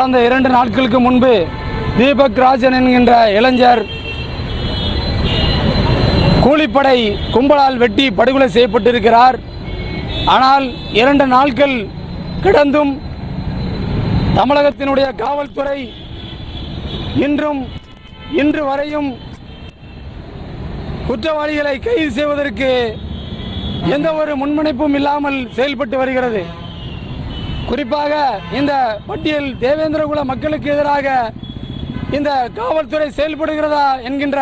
கடந்த இரண்டு நாட்களுக்கு முன்பு தீபக் ராஜன் என்கின்ற இளைஞர் கூலிப்படை கும்பலால் வெட்டி படுகொலை செய்யப்பட்டிருக்கிறார். ஆனால் இரண்டு நாட்கள் கிடந்தும் தமிழகத்தினுடைய காவல்துறை இன்றும் இன்று வரையும் குற்றவாளிகளை கைது செய்வதற்கு எந்த ஒரு முன்முனைப்பும் இல்லாமல் செயல்பட்டு வருகிறது. குறிப்பாக இந்த பட்டியல் தேவேந்திரகுல மக்களுக்கு எதிராக இந்த காவல்துறை செயல்படுகிறதா என்கின்ற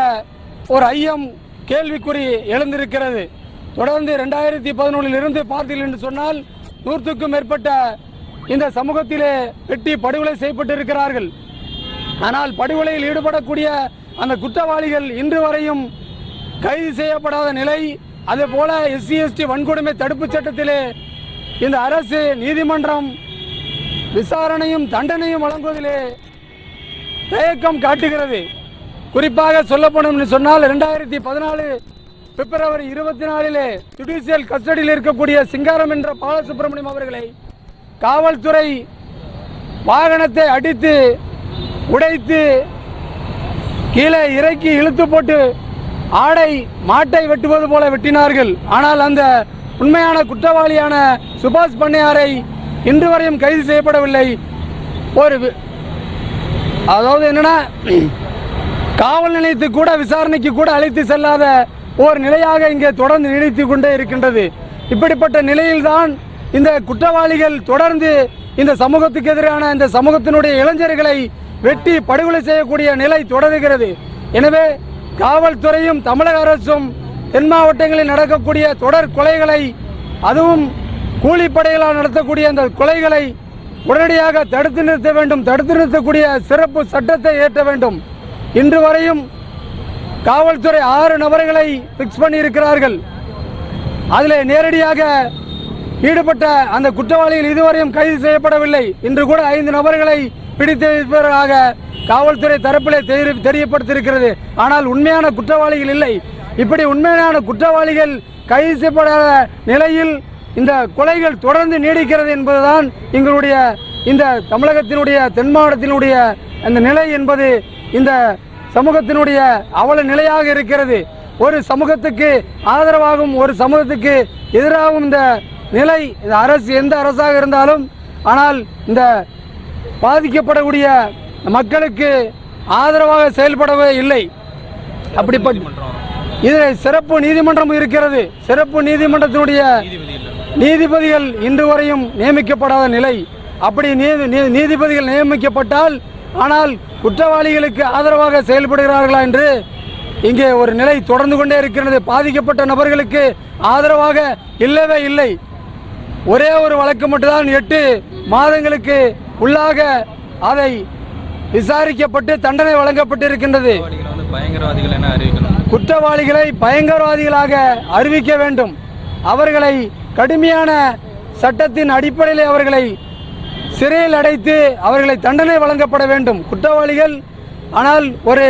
ஒரு ஐயம் கேள்விக்குறி எழுந்திருக்கிறது. தொடர்ந்து ரெண்டாயிரத்தி பதினொன்றில் இருந்து பார்த்தீர்கள் என்று சொன்னால் நூற்றுக்கும் மேற்பட்ட இந்த சமூகத்திலே வெட்டி படுகொலை செய்யப்பட்டிருக்கிறார்கள். ஆனால் படுகொலையில் ஈடுபடக்கூடிய அந்த குற்றவாளிகள் இன்று வரையும் கைது செய்யப்படாத நிலை அதே போல எஸ்சி எஸ்டி வன்கொடுமை தடுப்புச் சட்டத்திலே இந்த அரசு நீதிமன்றம் விசாரணையும் தண்டனையும் வழங்குவதிலே தயக்கம் காட்டுகிறது. குறிப்பாக சொல்லப்படும் என்று சொன்னால் இரண்டாயிரத்தி பதினாலு பிப்ரவரி இருபத்தி நாலிலே ஜுடிஷியல் கஸ்டடியில் இருக்கக்கூடிய சிங்காரம் என்ற பாலசுப்ரமணியம் அவர்களை காவல்துறை வாகனத்தை அடித்து உடைத்து கீழே இறக்கி இழுத்து போட்டு ஆடை மாட்டை வெட்டுவது போல வெட்டினார்கள். ஆனால் அந்த உண்மையான குற்றவாளியான சுபாஷ் பண்ணையாரை இன்று வரையும் கைது செய்யப்படவில்லை. ஒரு அதாவது என்னன்னா காவல் நிலையத்துக்கு கூட விசாரணைக்கு கூட அழைத்து செல்லாத ஒரு நிலையாக இங்கே தொடர்ந்து நீடித்து கொண்டே இருக்கின்றது. இப்படிப்பட்ட நிலையில்தான் இந்த குற்றவாளிகள் தொடர்ந்து இந்த சமூகத்துக்கு எதிரான இந்த சமூகத்தினுடைய இளைஞர்களை வெட்டி படுகொலை செய்யக்கூடிய நிலை தொடருகிறது. எனவே காவல்துறையும் தமிழக அரசும் தென் மாவட்டங்களில் நடக்கக்கூடிய தொடர் கொலைகளை அதுவும் கூலிப்படைகளால் நடத்தக்கூடிய அந்த கொலைகளை உடனடியாக தடுத்து நிறுத்த வேண்டும். தடுத்து நிறுத்தக்கூடிய சிறப்பு சட்டத்தை ஏற்ற வேண்டும். இன்று வரையும் காவல்துறை ஆறு நபர்களை பிக்ஸ் பண்ணி இருக்கிறார்கள் அதில் நேரடியாக ஈடுபட்ட அந்த குற்றவாளிகள் இதுவரையும் கைது செய்யப்படவில்லை. இன்று கூட ஐந்து நபர்களை பிடித்து வைப்பதற்காக காவல்துறை தரப்பிலே தெரி- தெரியப்படுத்தியிருக்கிறது. ஆனால் உண்மையான குற்றவாளிகள் இல்லை. இப்படி உண்மையான குற்றவாளிகள் கைது செய்யப்படாத நிலையில் இந்த கொலைகள் தொடர்ந்து நீடிக்கிறது என்பதுதான் எங்களுடைய இந்த தமிழகத்தினுடைய தென் மாவட்டத்தினுடைய அந்த நிலை என்பது இந்த சமூகத்தினுடைய அவல நிலையாக இருக்கிறது. ஒரு சமூகத்துக்கு ஆதரவாகவும் ஒரு சமூகத்துக்கு எதிராகவும் இந்த நிலை இந்த அரசு எந்த அரசாக இருந்தாலும் ஆனால் இந்த பாதிக்கப்படக்கூடிய மக்களுக்கு ஆதரவாக செயல்படவே இல்லை. அப்படிப்பட்ட இதில் சிறப்பு நீதிமன்றம் இருக்கிறது. சிறப்பு நீதிமன்றத்தினுடைய நீதிபதிகள் இன்று வரையும் நியமிக்கப்படாத நிலை. அப்படி நீதி நீ- நீதிபதிகள் நியமிக்கப்பட்டால் ஆனால் குற்றவாளிகளுக்கு ஆதரவாக செயல்படுகிறார்களா என்று இங்கே ஒரு நிலை தொடர்ந்து கொண்டே இருக்கிறது. பாதிக்கப்பட்ட நபர்களுக்கு ஆதரவாக இல்லவே இல்லை. ஒரே ஒரு வழக்கு மட்டும்தான் எட்டு மாதங்களுக்கு உள்ளாக அதை விசாரிக்கப்பட்டு தண்டனை வழங்கப்பட்டிருக்கின்றது. பயங்கரவாதிகள் என அறிவிக்கணும். குற்றவாளிகளை பயங்கரவாதிகளாக அறிவிக்க வேண்டும். அவர்களை கடுமையான சட்டத்தின் அடிப்படையில் அவர்களை சிறையில் அடைத்து அவர்களை தண்டனை வழங்கப்பட வேண்டும். குற்றவாளிகள் ஆனால் ஒரு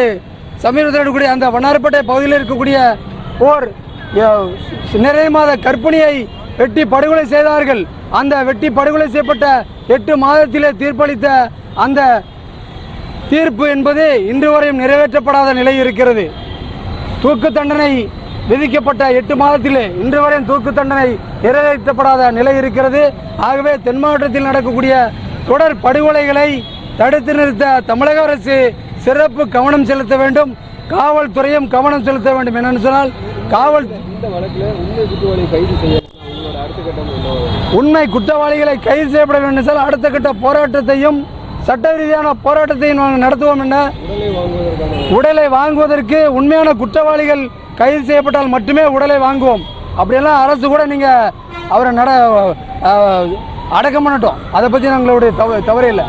சமீபத்தில் இருக்கக்கூடிய அந்த வண்ணாரப்பேட்டை பகுதியில் இருக்கக்கூடிய ஓர் நிறைய மாத கற்பிணியை வெட்டி படுகொலை செய்தார்கள். அந்த வெட்டி படுகொலை செய்யப்பட்ட எட்டு மாதத்திலே தீர்ப்பளித்த அந்த தீர்ப்பு என்பது இன்று வரையும் நிறைவேற்றப்படாத நிலை இருக்கிறது. தூக்கு தண்டனை விதிக்கப்பட்ட எட்டு மாதத்திலே இன்று வரையும் தூக்கு தண்டனை நிறைவேற்றப்படாத நிலை இருக்கிறது. ஆகவே தென் மாவட்டத்தில் நடக்கக்கூடிய தொடர் படுகொலைகளை தடுத்து நிறுத்த தமிழக அரசு சிறப்பு கவனம் செலுத்த வேண்டும். காவல்துறையும் கவனம் செலுத்த வேண்டும் என்னன்னு சொன்னால் காவல் இந்த கைது செய்ய உண்மை குற்றவாளிகளை கைது செய்யப்பட வேண்டும். என்றால் அடுத்த கட்ட போராட்டத்தையும் சட்ட ரீதியான போராட்டத்தையும் நாங்கள் நடத்துவோம் என உடலை வாங்குவதற்கு உண்மையான குற்றவாளிகள் கைது செய்யப்பட்டால் மட்டுமே உடலை வாங்குவோம். அப்படியெல்லாம் அரசு கூட நீங்கள் அவரை நட அடக்கம் பண்ணட்டும். அதை பற்றி எங்களுடைய தவ தவறு இல்லை.